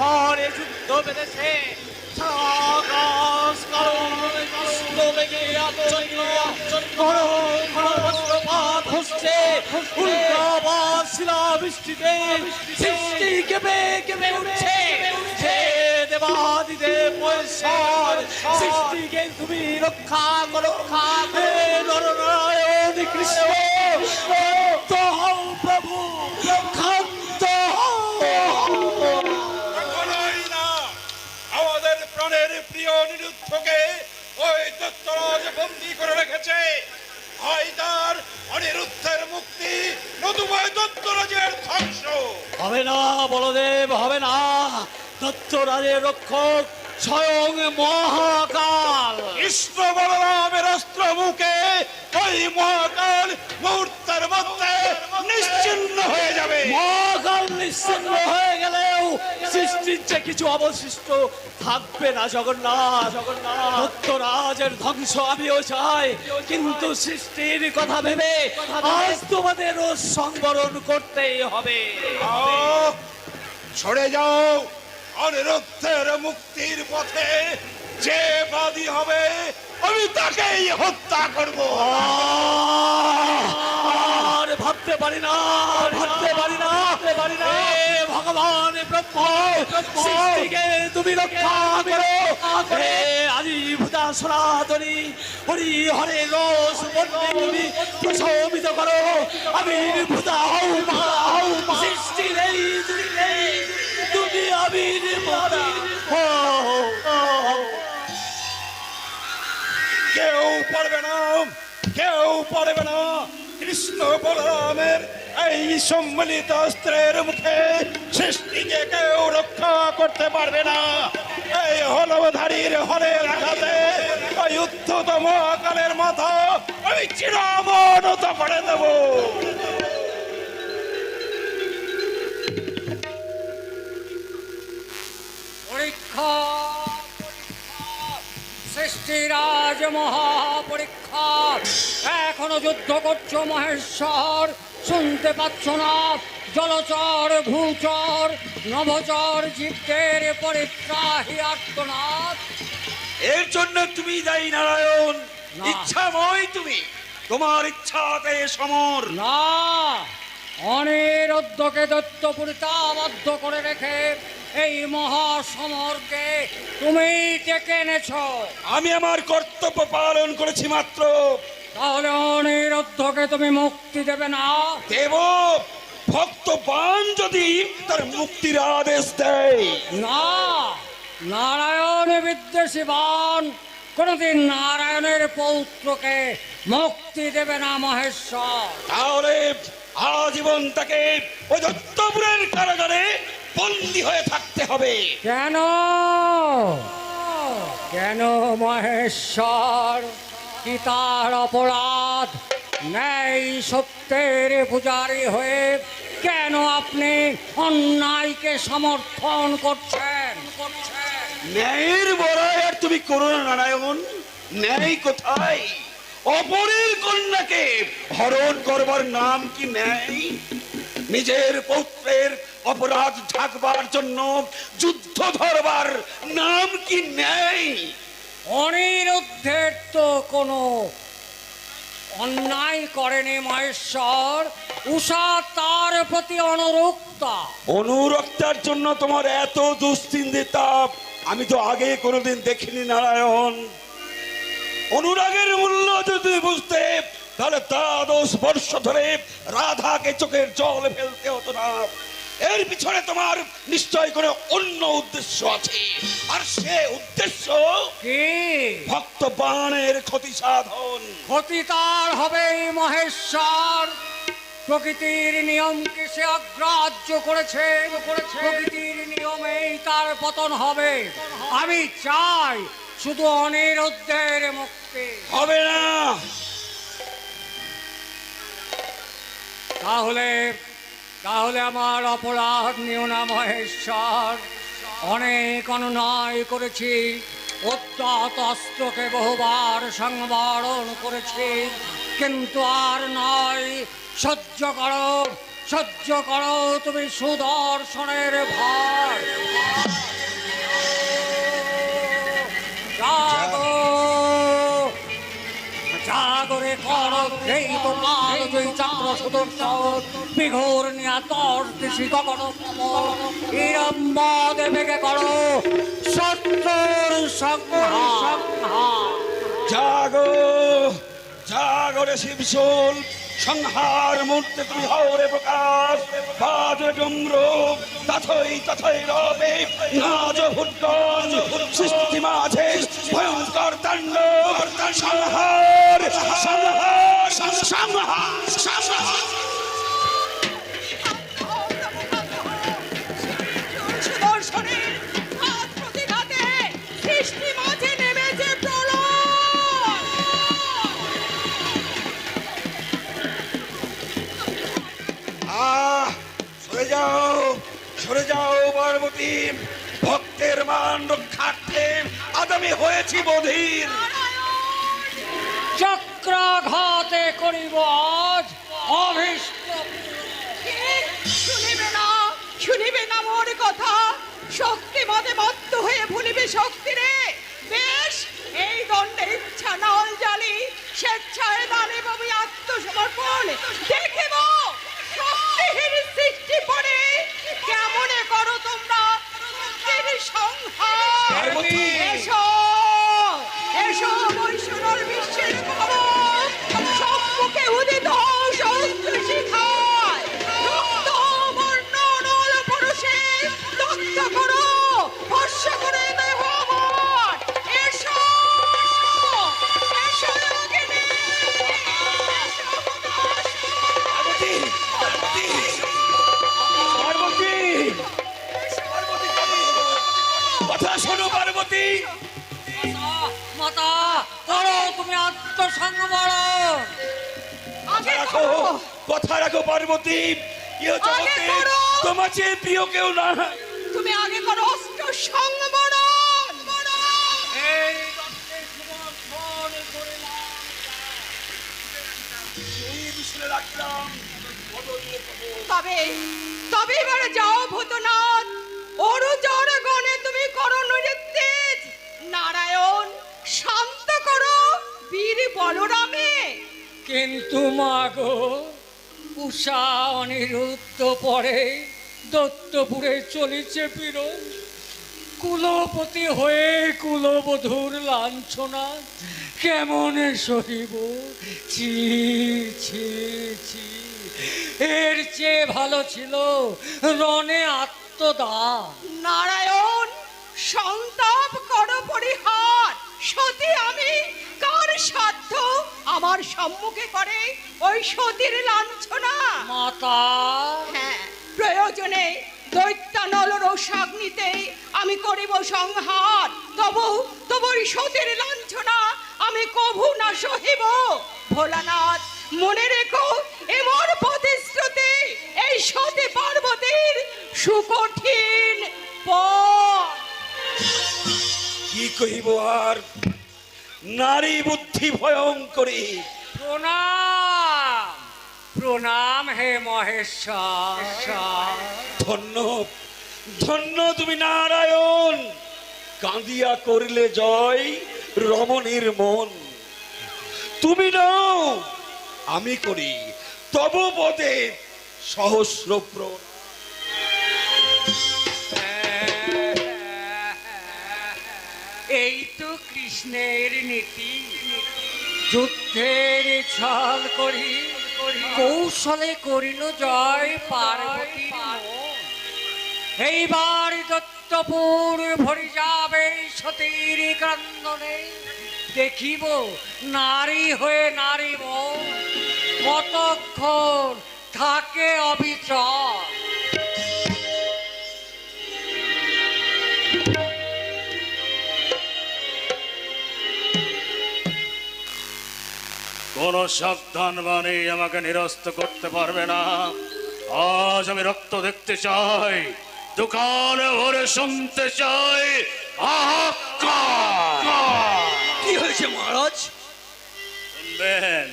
হরে যুদ্ধ বেঁধেছে। সাকাশ কারণ কৃষ্ণ বেগে আচ্ছন্ন ঘন ঘন বজ্রপাত হচ্ছে। উল্কাবাদ শিলা বৃষ্টিতে সৃষ্টি কেঁপে কেঁপে উঠছে। দেবাদিদেব মহেশ্বর, সৃষ্টিকে তুমি রক্ষা করো। হে নরনারায়ণ কৃষ্ণ। দত্তরাজের রক্ষক স্বয়ং মহাকাল। কৃষ্ণ বলরামের অস্ত্র মুখে ওই মহাকাল মুহূর্তের মধ্যে নিশ্চিন্ন হয়ে যাবে। মহাকাল নিশ্চিন্ন হয়ে গেলেও সৃষ্টির যে কিছু অবশিষ্ট থাকবে না জগন্নাথ। জগন্নাথ দত্তরাজের ধ্বংস আমিও চাই কিন্তু সৃষ্টির কথা ভেবে আজ তোমাদেরও সংবরণ করতেই হবে। সরে যাও। অনিরুদ্ধের মুক্তির পথে যে বাদী হবে আমি তাকেই হত্যা করব! আর ভাবতে পারি না ভাবতে পারি না ভাবতে পারি না। ভগবান ব্রহ্ম সৃষ্টিকে তুমি রক্ষা করো। হে আদি ভূতা সনাতনী হরি হরে রস বন্দি প্রশমিত করো। আমি ভূতা হও মা হও মা। সৃষ্টি নেই ভূতা হও কেউ পারবে না, কেউ পারবে না। কৃষ্ণ বলরামের এই সম্মিলিত অস্ত্রের মুখে সৃষ্টিকে কেউ রক্ষা করতে পারবে না। এই হলধারীর হরের আঘাতে ওই উদ্ধত মহাকালের মাথা আমি চিরাবনত করে দেব। পরীক্ষা সৃষ্টিরাজ মহাপরীক্ষা। এখনও যুদ্ধ করছ মহেশ্বর শুনতে পাচ্ছ না। জলচর ভূচর নভচর জীবদের পরিত্রাহী আর্তনাদ। এর জন্য তুমি দায়ী নারায়ণ। ইচ্ছাময় তুমি। তোমার ইচ্ছাতে সমর। না। অনিরুদ্ধকে দত্তপুরিতাবদ্ধ করে রেখে এই মহাসমরকে তুমি ডেকে এনেছো। আমি আমার কর্তব্য পালন করেছি মাত্র। তাহলে অনিরুদ্ধকে তুমি মুক্তি দেবে না? দেব ভক্তবান যদি তার মুক্তির আদেশ দেয়। না নারায়ণ বিদ্বেষীবান কোনদিন নারায়ণের পৌত্রকে মুক্তি দেবে না মহেশ্বর। তাহলে আজীবন তাকে দত্তপুরের কারাগারে বন্দী হয়ে থাকতে হবে। কেন? কেন মহেশ্বর কি তার অপরাধ? ন্যায় সত্যের পূজারী হয়ে কেন আপনি অন্যায়কে সমর্থন করছেন? ন্যায়ের আর তুমি করো না নারায়ণ। ন্যায় কোথায়? অপরের কন্যাকে হরণ করবার নাম কি ন্যায়? নিজের পৌত্রের অপরাধ ঢাকবার জন্য যুদ্ধ ধরবার নাম কি ন্যায় অনিরুদ্ধের তো কোনো অন্যায় করেনি মহেশ্বর। উষা তার প্রতি অনুরক্তা। অনুরক্তার জন্য তোমার এত দুশ্চিন্তিতা আমি তো আগে কোনোদিন দেখিনি নারায়ণ। অনুরাগের মূল্য যদি বুঝতে তাহলে দ্বাদশ বর্ষ ধরে রাধাকে চোখের জল ফেলতে হতো না। এর পিছনে তোমার নিশ্চয় কোনো অন্য উদ্দেশ্য আছে। আর সে উদ্দেশ্য কি? ভক্ত বাণের ক্ষতি সাধন ক্ষতি তার হবে মহেশ্বর। প্রকৃতির নিয়মকে সে অগ্রাহ্য করেছে। প্রকৃতির নিয়মেই তার পতন হবে। আমি চাই শুধু অনিরুদ্ধের মুক্তি। হবে না। তাহলে তাহলে আমার অপরাধ নিও না, মহেশ্বর। অনেক অনুনয় করেছি অত্যত অস্ত্রকে বহুবার সংবরণ করেছি, কিন্তু আর নয়। সহ্য করো সহ্য করো, তুমি সুদর্শনের জাগো জাগরে কর এই তোমার দুই চক্র সুদর্শন বিঘোর নিয়া তর দিশি গগন কমল। ইরম্বদে বেগে করো সত্যর সংহার। জাগো জাগরে শিবশোল। সংহার মূর্তি তুমি হরে প্রকাশ। বাজ ডুম্র তথই তথই রবে। নাজ ভুট্টন, সৃষ্টি মাঝে, ভয়ঙ্কর তাণ্ডব সংহার সংহার সংহার সংহার। সরে যাও সরে যাও পার্বতী। ভক্তের মান রক্ষার্থে আজ আমি হয়েছি বধির। চক্রাঘাতে করিব আজ অভীষ্ট। কে শুনিবে না শুনিবে না মোর কথা। শক্তি মতে মত্ত হয়ে ভুলিবে শক্তি রে। বেশ এই দণ্ডে ইচ্ছা নল জালি স্বেচ্ছায় দানে আমি আত্মসমর্পণ। দেখিব। রাখো কথা রাখো পার্বতী। জগতে তোমার চেয়ে প্রিয় কেউ না। তুমি আগে করো। অস্ত্র সংবরণ। তবে তবে এবারে যাও ভূতনাথ। অরুজর গণে তুমি করো নৃত্যেজ। নারায়ণ শান্ত করো। বীর বলরামে। কিন্তু মাগো, উষা অনিরুদ্ধ পরে দত্তপুরে চলিছে পীর কুলপতি হয়ে কুলবধূর লাঞ্ছনা কেমন সহিব? ছি ছি ছি। এর চেয়ে ভালো ছিল রণে আত্মদা নারায়ণ, সন্তাপ করো পরিহার। সতী আমি, কার সাধ্য? আমার সম্মুখে করে ওই সতীর লাঞ্ছনা। মাতা। হ্যাঁ প্রয়োজনে দৈত্যানল রোষাগ্নিতে আমি করিব সংহার। তবু তবু ওই সতীর লাঞ্ছনা আমি কভু না সহিব। ভোলানাথ মনে রেখো এমন প্রতিশ্রুতি এই সতী পার্বতীর সুকঠিন পথ। কি কহিব আর? নারী বুদ্ধি ভয়ঙ্করী। প্রণাম। প্রণাম হে মহেশ্বর। ধন্য ধন্য তুমি নারায়ণ। কাঁদিয়া করিলে জয় রমণীর মন। তুমি নাও আমি করি তব পদে সহস্র প্রণ কৃষ্ণের নীতি, যুদ্ধের ছল করি, কৌশলে করিল জয় পার্বতী এইবার দত্তপুর ভরি যাবে সতীর ক্রন্দনে, দেখিব নারী হয়ে নারী কতক্ষণ থাকে অবিচল। কোন সাবধান বাণী আমাকে নিরস্ত করতে পারবে না। আজ আমি রক্ত দেখতে চাই দোকানে ভরে শুনতে চাই। কি হয়েছে মহারাজ? শুনবেন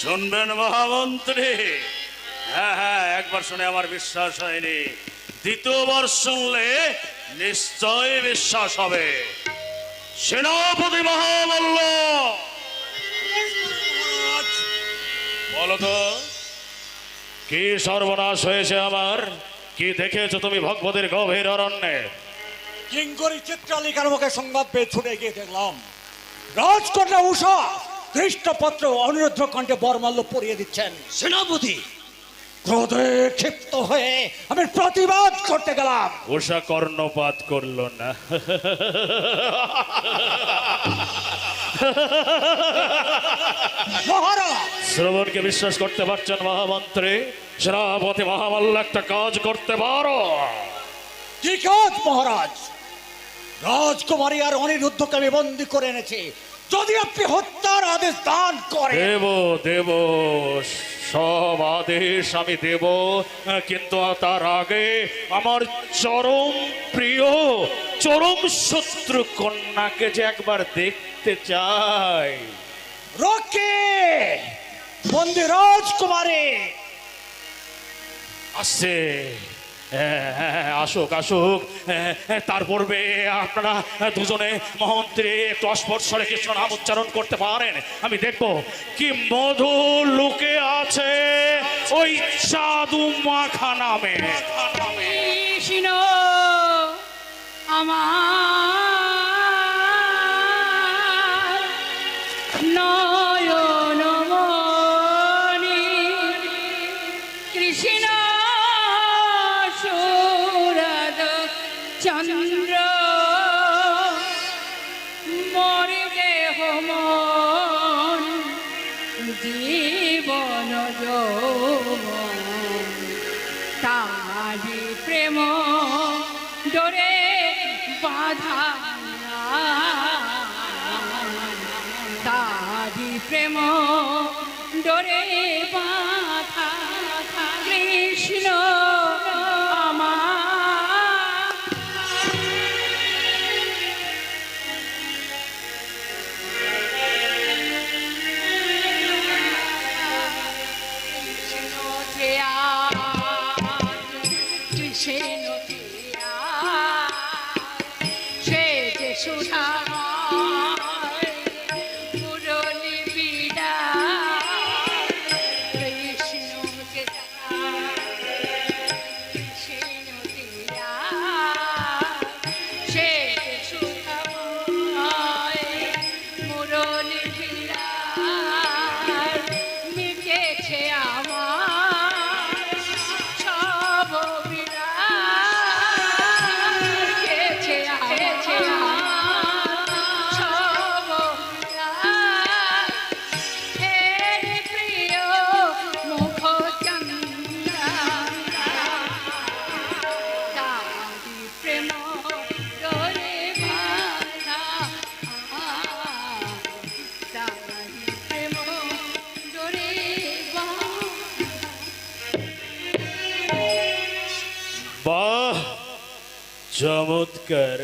শুনবেন মহামন্ত্রী। হ্যাঁ হ্যাঁ একবার শুনে আমার বিশ্বাস হয়নি। দ্বিতীয়বার শুনলে নিশ্চয় বিশ্বাস হবে। সেনাপতি মহামল্ল বলো তো কি সর্বনাশ হয়েছে আমার? কি দেখেছ তুমি ভগবতীর গভীর অরণ্যে? কিঙ্করি চিত্রালিকার মুখে সংবাদ পেয়ে ছুটে গিয়ে দেখলাম রাজকন্যা উষা খ্রিস্টপত্র অনিরুদ্ধ কণ্ঠে বরমাল্য পরিয়ে দিচ্ছেন। সেনাপতি! ক্রোধে ক্ষিপ্ত হয়ে আমি প্রতিবাদ করতে গেলাম। উষা কর্ণপাত করল না। শ্রবণকে বিশ্বাস করতে পারছেন মহামন্ত্রী। সেনাপতি মহামাল্য একটা কাজ করতে পারো। কি কাজ মহারাজ? রাজকুমারী আর অনিরুদ্ধকে আমি বন্দি করে এনেছি। যদি আপনি হত্যার আদেশ দান করেন। দেব দেব সব আদেশ আমি দেব। কিন্তু তার আগে আমার চরম প্রিয় চরম শত্রু কন্যাকে যে একবার দেখতে চাই। রকে বন্দি রাজকুমারী। আসছে। হ্যাঁ, হ্যাঁ, আসুক আসুক। হ্যাঁ, হ্যাঁ, তার পূর্বে আপনারা দুজনে মহন্ত্রী একটু অস্পর্শরে কৃষ্ণ নাম উচ্চারণ করতে পারেন। আমি দেখব কি মধু লুকে আছে ওই চাদু মাখা নামে। আমার ডোরে বাধা কৃষ্ণ চমৎকার।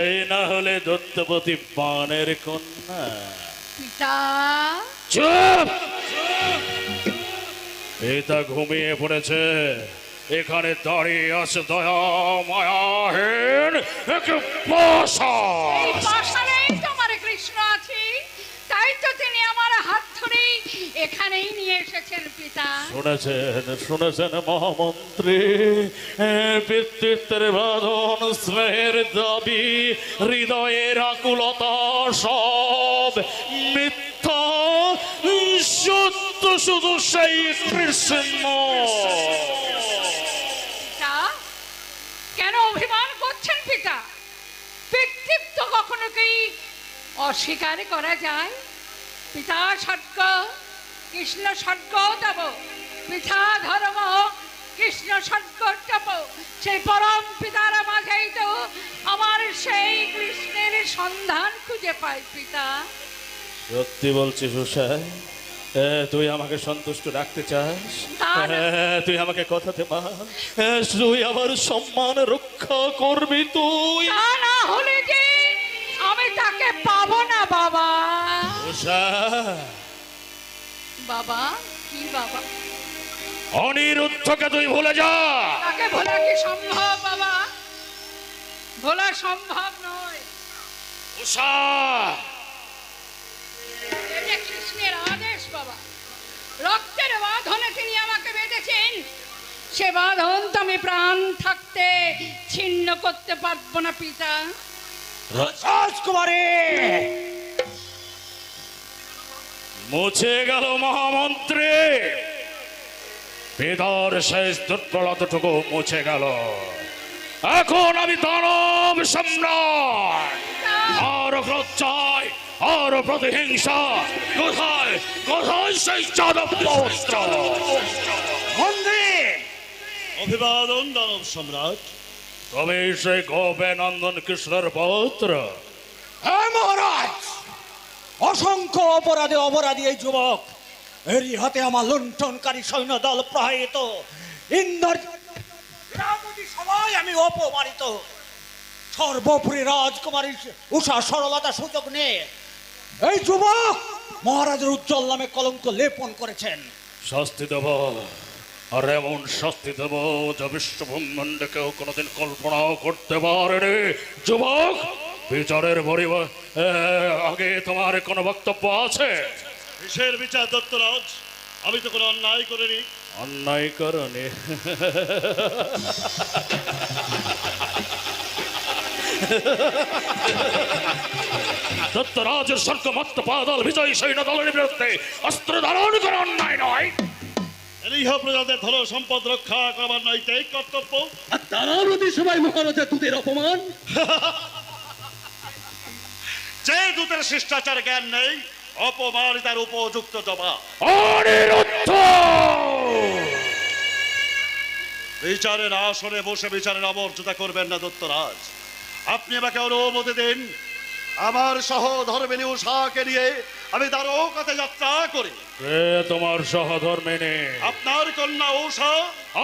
এই না হলে দত্তপতি পানের কন্যা। পিতা। চুপ! পিতা ঘুমিয়ে পড়েছে। এখানে দাঁড়িয়ে আছে দয়া মায়াহীন এক এই এখানেই নিয়ে এসেছেন পিতা। শুনেছেন শুনেছেন মহামন্ত্রী পিতৃত্বের বাঁধন স্নেহের দাবি হৃদয়ের আকুলতা সব মিথ্যা সত্য শুধু সেই কৃষ্ণ। পিতা কেন অভিমান করছেন পিতা? ব্যক্তিত্ব কখনো কি অস্বীকার করা যায়? পিতা স্বর্গ কৃষ্ণ স্বর্গ দেব। পিতা ধর্ম কৃষ্ণ স্বর্গ দেব। সেই পরম পিতার মাঝেই তো আমার সেই কৃষ্ণের সন্ধান খুঁজে পাই পিতা। সত্যি বলছিস উষা এ, তুই আমাকে সন্তুষ্ট রাখতে চাস। তুই আমাকে কথাতে মা। তুই আমার সম্মান রক্ষা করবি তুই। না হলে যে আমি তাকে পাবো না বাবা। বাবা কি বাবা? অনিরুদ্ধকে তুই ভুলে যা। তাকে ভোলা কি সম্ভব বাবা? ভোলা সম্ভব নয়। উষা। এটা কৃষ্ণের আদেশ বাবা। রক্তের বাঁধনে তিনি আমাকে বেঁধেছেন। সে বাঁধন তো আমি প্রাণ থাকতে ছিন্ন করতে পারব না পিতা। রাজকুমারী! মুছে গেল মহামন্ত্রী। পিতার শেষ দুর্বলতটুকু মুছে গেল। এখন আমি দানব সম্রাট। আর প্রত্যয় আর প্রতিহিংসা কোথায় কোথায় সেই যাদব? মন্ত্রী! অভিবাদন দানব সম্রাট। তুমি সেই গোপে নন্দন কৃষ্ণের পৌত্র। হ্যাঁ মহারাজ! অসংখ্য অপরাধে অপরাধী এই যুবক। এরই হাতে আমার লুণ্ঠনকারী সৈন্য দল প্রহারিত। ইন্দর সবাই আমি অপমানিত। সর্বোপরি রাজকুমারী উষা সরলতা সুযোগ নিয়ে এই যুবক মহারাজের উজ্জ্বল নামে কলঙ্ক লেপন করেছেন। শাস্তি দেব। আর এমন শাস্তি দেব যা বিশ্বব্রহ্মাণ্ডে কেউ কোনোদিন কল্পনাও করতে পারেনি। যুবক! বিচারের পরিবার আগে তোমার কোনো বক্তব্য আছে? কিসের বিচার দত্তরাজ আমি তো কোনো অন্যায় করিনি। অন্যায় করনি। দত্তরাজের স্বর্গমত্ত পাদল বিজয়ী সৈন্য দলের বিরুদ্ধে অস্ত্র ধারণ করা অন্যায় নয়। নিরীহ প্রজাদের ধন সম্পদ রক্ষা নৈতিক কর্তব্য। আর তারা সবাই মহারাজা দুধের অপমান? যে দূতের শিষ্টাচার জ্ঞান নেই অপমানিতার উপযুক্ত জবাব। অনিরুদ্ধ! বিচারের আসনে বসে বিচারের অমর্যাদা করবেন না দত্তরাজ। আপনি আমাকে অনুমতি দিন আমার সহ ধর্মিনী উষাকে নিয়ে আমি দ্বারকাতে যাত্রা করি। কে তোমার সহধর্মিনী? আপনার কন্যা উষা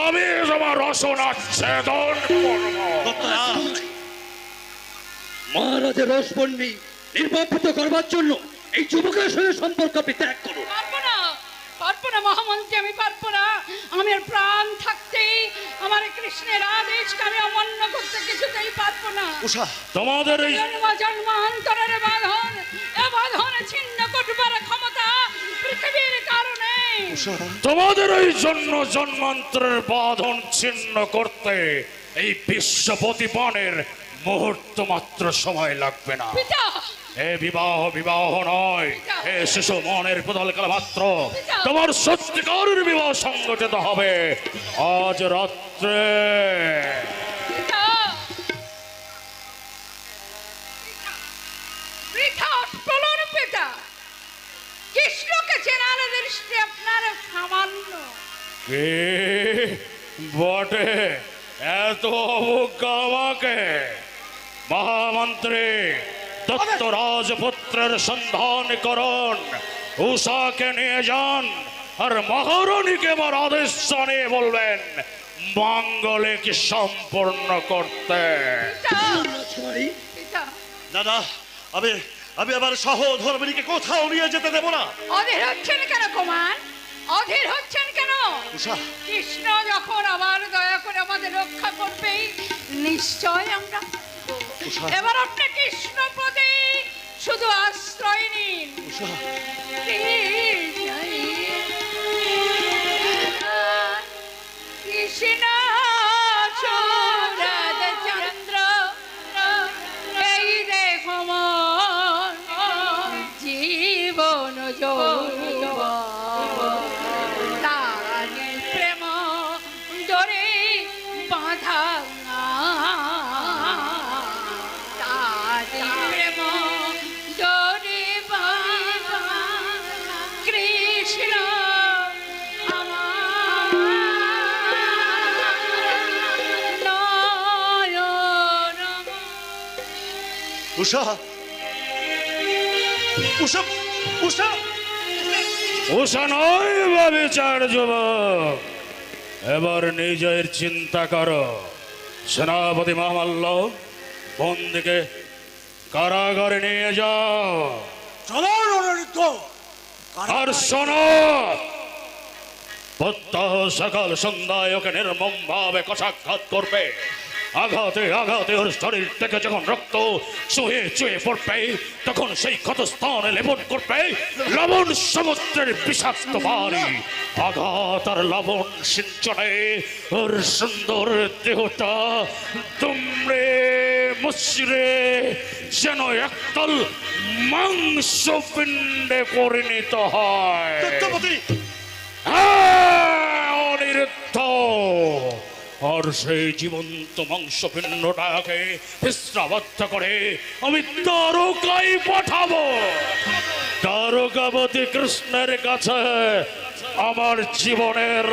আমি তোমার রসনা ছেদন করব দত্তরাজ। মহারাজের রসবন্যী নির্বাপিত করবার জন্য এই যুবকের সঙ্গে সম্পর্ক আপনি ত্যাগ করুন। পারব না পারব না মহামন্ত্রী আমি পারব না আমার প্রাণ থাকতেই আমার কৃষ্ণের আদেশকে আমি অমান্য করতে কিছুতেই পারব না উষা তোমাদের এই জন্ম জন্মান্তরের বাঁধন এ বাঁধন ছিন্ন করবার ক্ষমতা পৃথিবীর কারণে। তোমাদের এই জন্য জন্মান্তরের বাঁধন ছিন্ন করতে এই বিশ্ব প্রতিপনের মুহূর্ত মাত্র সময় লাগবে না। পিতা এ বিবাহ বিবাহ নয়। এ শিশু মনের প্রদল কাল মাত্র তোমার সত্যিকারের বিবাহ সংগঠিত হবে আজ রাত্রে। কৃষ্ণকে চেনার দৃষ্টি আপনার সামান্য। কে বটে এত অবজ্ঞা আমাকে। মহামন্ত্রী দত্ত রাজপুত্রের সন্ধান করুন। উষাকে নিয়ে যান আর মহারণীকে আমার আদেশ জানিয়ে বলবেন মাঙ্গলিক সম্পূর্ণ করতে। দাদা আমি আমি আমার সহ ধর্মিনীকে কোথাও নিয়ে যেতে দেব না। অধীর হচ্ছেন কেন কুমার? অধীর হচ্ছেন কেন? কৃষ্ণ যখন আবার দয়া করে আমাদের রক্ষা করবে নিশ্চয় আমরা। এবার আপনি কৃষ্ণ চলো উষা। উষা উষা। উষা নয় বা বিচার যুবক। এবার নিজের চিন্তা করো। সেনাপতি মহামাল্য বন্দিকে কারাগারে নিয়ে যাও। আর শোনো। প্রত্যহ সকাল সন্ধ্যায় ওকে নির্মম ভাবে কষাঘাত করবে। আঘাতে আঘাতে ওর শরীর থেকে যখন রক্ত চুয়ে চুয়ে পড়বে তখন সেই ক্ষত লেবন করবে। লবণ সমুদ্রের বিষাক্ত বাড়ি আঘাত আর লবণ সিঞ্চনে ওর সুন্দর দেহটা তুমড়ে মুচড়ে যেন একদল মাংস পিণ্ডে পরিণত হয়। হ্যাঁ, অনিরুদ্ধ! আর সেই জীবন্ত মাংসপিণ্ডটাকে বিশ্রাবদ্ধ করে আমি দ্বারকায় পাঠাবো। দ্বারকাবতী কৃষ্ণের কাছে আমার জীবনের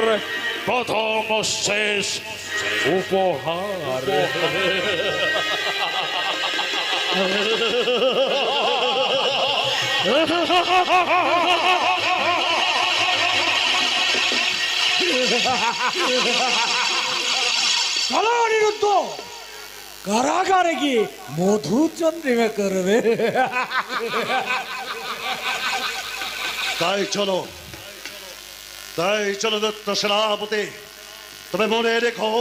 প্রথম শেষ উপহার। চলো অনিরুদ্ধ কারাগারে গিয়ে মধু চন্দ্রিমা করবে তাই চলো তাই চলো দত্ত সেনাপতি। তবে মনে রেখো,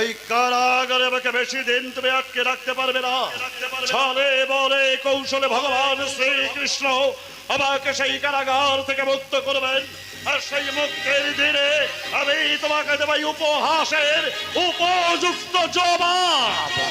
এই কারাগারে আমাকে বেশি দিন তুমি আটকে রাখতে পারবে না। ছলে বলে কৌশলে ভগবান শ্রীকৃষ্ণ আমাকে সেই কারাগার থেকে মুক্ত করবেন। আর সেই মুক্তির দিনে আমি তোমাকে দেবাই উপহাসের উপযুক্ত জবাব।